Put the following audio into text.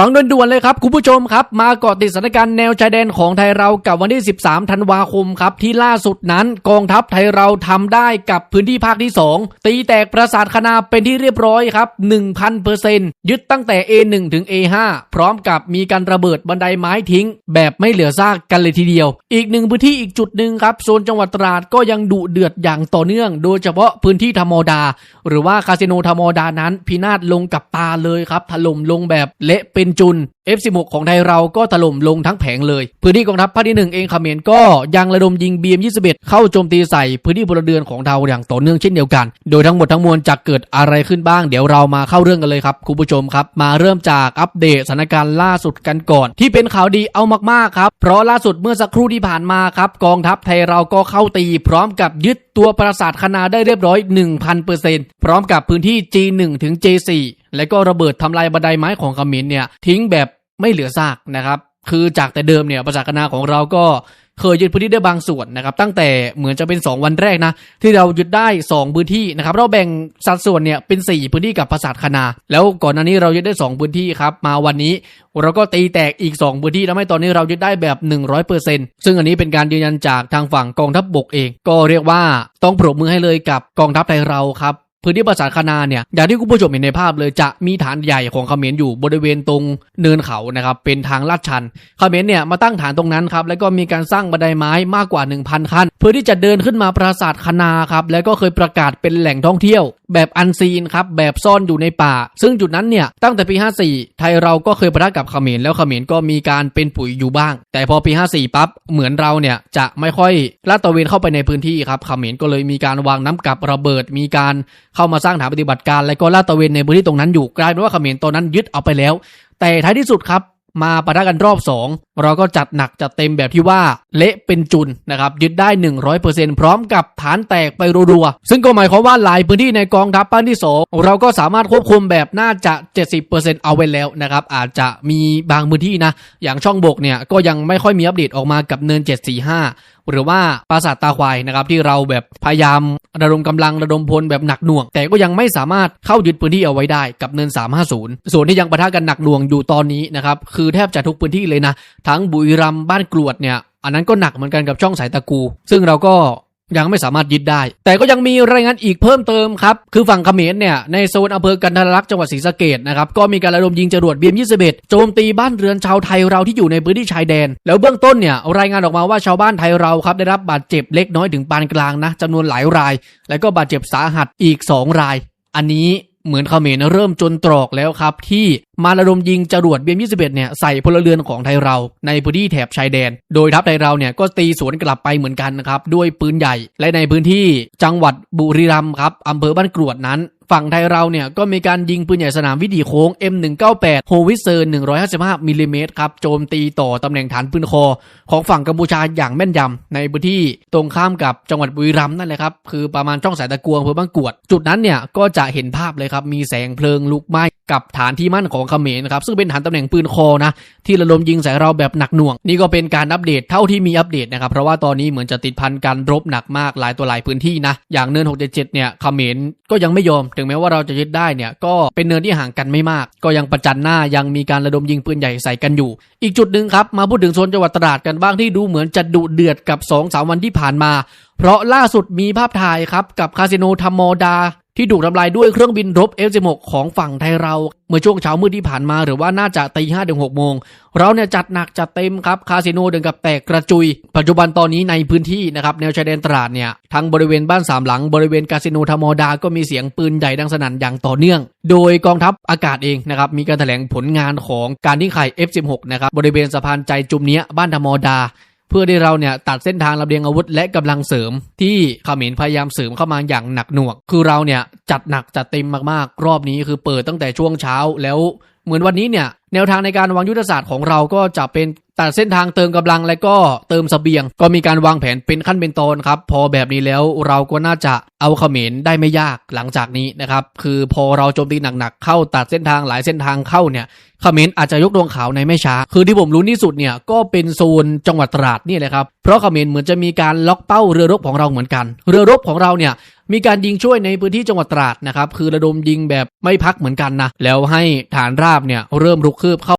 ฟังด่วนๆเลยครับคุณผู้ชมครับ มาเกาะติดสถานการณ์แนวชายแดนของไทยเรากับวันที่ 13 ธันวาคมครับ ที่ล่าสุดนั้นกองทัพไทยเราทำได้กับพื้นที่ภาคที่ 2 ตีแตกปราสาทคณาเป็นที่เรียบร้อยครับ1,000%ยึดตั้งแต่ A1 ถึง A5 พร้อมกับมีการระเบิดบันไดไม้ทิ้ง แบบไม่เหลือซากกันเลยทีเดียว อีกหนึ่งพื้นที่อีกจุดหนึ่งครับโซนจังหวัดตราดก็ยังดุเดือดอย่างต่อเนื่อง โดยเฉพาะพื้นที่ธรรมดา หรือว่าคาสิโนธรรมดานั้น พินาศลงกับตาเลยครับถล่มลงแบบเละเป็นจุน F16 ของไทยเราก็ถล่มลงทั้งแผงเลย พื้นที่กองทัพภาคที่หนึ่งเองเขมรก็ยังระดมยิง BM21 เข้าโจมตีใส่พื้นที่พลเรือนของเราอย่างต่อเนื่องเช่นเดียวกัน โดยทั้งหมดทั้งมวลจะเกิดอะไรขึ้นบ้างเดี๋ยวเรามาเข้าเรื่องกันเลยครับคุณผู้ชมครับมาเริ่มจากอัปเดตสถานการณ์ล่าสุดกันก่อน ที่เป็นข่าวดีเอามากๆครับเพราะล่าสุดเมื่อสักครู่ที่ผ่านมาครับกองทัพไทยเราก็เข้าตีพร้อมกับยึดตัวปราสาทคณาได้เรียบร้อย 1,000%พร้อมกับพื้นที่ G1 ถึง J4 และก็ระเบิดทำลายบันไดไม้ของขมรเนี่ยทิ้งแบบไม่เหลือซากนะครับคือจากแต่เดิมเนี่ยประชาคณาของเราก็เคยยึดพื้นที่ได้บางส่วนนะครับ ตั้งแต่เหมือนจะเป็น 2 วันแรกนะ ที่เรายึดได้ 2 พื้นที่นะครับ เราแบ่งสัดส่วนเนี่ยเป็น 4 พื้นที่กับปราสาทคณาแล้วก่อนหน้านี้เรายึดได้ 2 พื้นที่ครับ มาวันนี้เราก็ตีแตกอีก 2 พื้นที่ทำให้ตอนนี้เรายึดได้แบบ 100%ซึ่งอันนี้เป็นการยืนยันจากทางฝั่งกองทัพบบกเอง ก็เรียกว่าต้องปรบมือให้เลยกับกองทัพไทยเราครับ พื้นที่ปราสาทคณาเนี่ยอย่างที่คุณผู้ชมเห็นในภาพเลยจะมีฐานใหญ่ของเขมรอยู่บริเวณตรงเนินเขานะครับเป็นทางลาดชันเขมรเนี่ยมาตั้งฐานตรงนั้นครับแล้วก็มีการสร้างบันไดไม้มากกว่า 1,000 ขั้น เพื่อที่จะเดินขึ้นมาปราสาทคณาครับแล้วก็เคยประกาศเป็นแหล่งท่องเที่ยวแบบอันซีนครับแบบซ่อนอยู่ในป่า ซึ่งจุดนั้นเนี่ยตั้งแต่ปี 54 ไทยเราก็เคยประทะกับเขมรแล้วเขมรก็มีการเป็นปุ๋ยอยู่บ้าง แต่พอปี 54 ปั๊บเหมือนเราเนี่ยจะไม่ค่อยลาดตระเวนเข้าไปในพื้นที่ครับเขมรก็เลยมีการวางน้ำกับระเบิด มีการเข้ามาสร้างฐานปฏิบัติการ และก็ลาดตระเวนในพื้นที่ตรงนั้นอยู่กลายเป็นว่าเขมรตอนนั้นยึดเอาไปแล้ว แต่ท้ายที่สุดครับมาปะทะกันรอบ 2 เราก็จัดหนักจัดเต็มแบบที่ว่าเละเป็นจุนนะครับยึดได้ 100%พร้อมกับฐานแตกไปรัวๆซึ่งก็หมายความว่าหลายพื้นที่ในกองทัพภาคที่ 2 เราก็สามารถควบคุมแบบน่าจะ 70%เอาไว้แล้วนะครับอาจจะมีบางพื้นที่นะ อย่างช่องบกเนี่ยก็ยังไม่ค่อยมีอัปเดตออกมากับเนิน 745 หรือว่าปราสาทตาควายนะครับที่เราแบบพยายามระดมกำลังระดมพลแบบหนักหน่วง แต่ก็ยังไม่สามารถเข้ายึดพื้นที่เอาไว้ได้กับเนิน 350 ส่วนที่ยังปะทะกันหนักหน่วงอยู่ตอนนี้นะครับคือแทบจะทุกพื้นที่เลยนะทั้งบุรีรัมบ้านกรวดเนี่ย อันนั้นก็หนักเหมือนกันกับช่องสายตะกู ซึ่งเราก็ยังไม่สามารถยึดได้ แต่ก็ยังมีรายงานอีกเพิ่มเติมครับ คือฝั่งเขมรเนี่ยในโซนอำเภอกันทรลักษณ์จังหวัดศรีสะเกดนะครับก็มีการระดมยิงจรวด BM21 โจมตีบ้านเรือนชาวไทยเราที่อยู่ในพื้นที่ชายแดน แล้วเบื้องต้นเนี่ยรายงานออกมาว่าชาวบ้านไทยเราครับได้รับบาดเจ็บเล็กน้อยถึงปานกลางนะจำนวนหลายราย แล้วก็บาดเจ็บสาหัสอีก 2 ราย อันนี้ เหมือนเขมรเริ่มจนตรอกแล้วครับ ที่มาระดมยิงจรวดเบียม21เนี่ยใส่พลเรือนของไทยเราในพื้นที่แถบชายแดน โดยทัพไทยเราเนี่ยก็ตีสวนกลับไปเหมือนกันนะครับด้วยปืนใหญ่ และในพื้นที่จังหวัดบุรีรัมย์ครับอำเภอบ้านกรวดนั้น ฝั่งไทยเราเนี่ยก็มีการยิงปืนใหญ่สนามวิถีโค้ง M198 โฮวิเซอร์ 155มิลลิเมตรครับ โจมตีต่อตำแหน่งฐานปืนคอ ของฝั่งกัมพูชาอย่างแม่นยำในพื้นที่ตรงข้ามกับจังหวัดบุรีรัมย์นั่นแหละครับ คือประมาณช่องสายตะกวงอำเภอบางกวด จุดนั้นเนี่ยก็จะเห็นภาพเลยครับ มีแสงเพลิงลุกไหม้กับฐานที่มั่นของเขมรนะครับ ซึ่งเป็นฐานตำแหน่งปืนคอนะที่ระดมยิงใส่เราแบบหนักหน่วง นี่ก็เป็นการอัปเดตเท่าที่มีอัปเดตนะครับ เพราะว่าตอนนี้เหมือนจะติดพันการรบหนักมากหลายตัวหลายพื้นที่นะอย่างเนิน677เนี่ยเขมรก็ยังไม่ยอมถึงแม้ว่าเราจะยึดได้เนี่ยก็เป็นเนินที่ห่างกันไม่มาก ก็ยังประจันหน้ายังมีการระดมยิงปืนใหญ่ใส่กันอยู่ อีกจุดหนึ่งครับ มาพูดถึงโซนจังหวัดตราดกันบ้างที่ดูเหมือนจะดุเดือดกับ2อสวันที่ผ่านมา เพราะล่าสุดมีภาพถ่ายครับกับคาสิโนธรรมดา ที่ถูกทำลายด้วยเครื่องบินรบ F16 ของฝั่งไทยเรา เมื่อช่วงเช้ามืดที่ผ่านมาหรือว่าน่าจะตีห้าถึงหกโมง เราเนี่ยจัดหนักจัดเต็มครับคาสิโนเดินกับแตกกระจุย ปัจจุบันตอนนี้ในพื้นที่นะครับแนวชายแดนตราดเนี่ยทั้งบริเวณบ้านสามหลังบริเวณคาสิโนธรรมดาก็มีเสียงปืนใหญ่ดังสนั่นอย่างต่อเนื่อง โดยกองทัพอากาศเองนะครับมีการแถลงผลงานของการทิ้งไข่ F16 นะครับบริเวณสะพานใจจุมเนี้ยบ้านธรรมดา เพื่อที่เราเนี่ยตัดเส้นทางลำเลียงอาวุธและกำลังเสริมที่เขมรพยายามเสริมเข้ามาอย่างหนักหน่วง คือเราเนี่ย จัดหนักจัดเต็มมากๆ รอบนี้คือเปิดตั้งแต่ช่วงเช้า แล้วเหมือนวันนี้เนี่ย แนวทางในการวางยุทธศาสตร์ของเราก็จะเป็นตัดเส้นทางเติมกำลังและก็เติมเสบียง ก็มีการวางแผนเป็นขั้นเป็นตอนครับ พอแบบนี้แล้วเราก็น่าจะเอาเขมรได้ไม่ยากหลังจากนี้นะครับ คือพอเราโจมตีหนักๆเข้าตัดเส้นทางหลายเส้นทางเข้าเนี่ยเขมรอาจจะยกดวงขาวในไม่ช้า คือที่ผมรู้ที่สุดเนี่ยก็เป็นโซนจังหวัดตราดนี่แหละครับ เพราะเขมรเหมือนจะมีการล็อกเป้าเรือรบของเราเหมือนกัน เรือรบของเราเนี่ย มีการยิงช่วยในพื้นที่จังหวัดตราดนะครับคือระดมยิงแบบไม่พักเหมือนกันนะแล้วให้ฐานราบเนี่ยเริ่มรุกคืบเข้า